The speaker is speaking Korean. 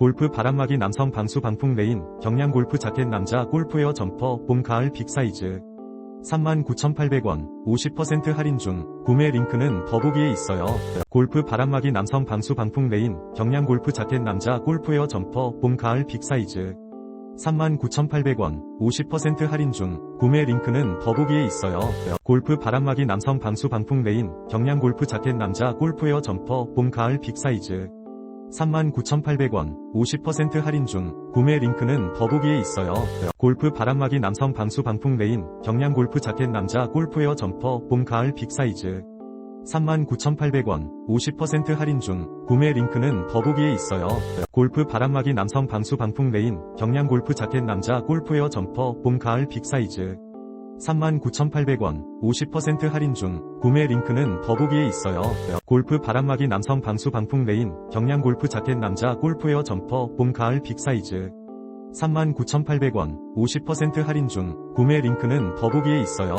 골프 바람막이 남성 방수 방풍 레인, 경량 골프 자켓 남자 골프웨어 점퍼, 봄 가을 빅 사이즈. 39,800원, 50% 할인 중, 구매 링크는 더보기에 있어요. 골프 바람막이 남성 방수 방풍 레인, 경량 골프 자켓 남자 골프웨어 점퍼, 봄 가을 빅 사이즈. 39,800원, 50% 할인 중, 구매 링크는 더보기에 있어요. 골프 바람막이 남성 방수 방풍 레인, 경량 골프 자켓 남자 골프웨어 점퍼, 봄 가을 빅 사이즈. 39,800원, 50% 할인 중, 구매 링크는 더보기에 있어요. 골프 바람막이 남성 방수 방풍 레인, 경량 골프 자켓 남자 골프웨어 점퍼, 봄 가을 빅 사이즈. 39,800원, 50% 할인 중, 구매 링크는 더보기에 있어요. 골프 바람막이 남성 방수 방풍 레인, 경량 골프 자켓 남자 골프웨어 점퍼, 봄 가을 빅 사이즈. 39,800원, 50% 할인 중, 구매 링크는 더보기에 있어요. 골프 바람막이 남성 방수 방풍 레인, 경량 골프 자켓 남자 골프웨어 점퍼, 봄 가을 빅 사이즈. 39,800원, 50% 할인 중, 구매 링크는 더보기에 있어요.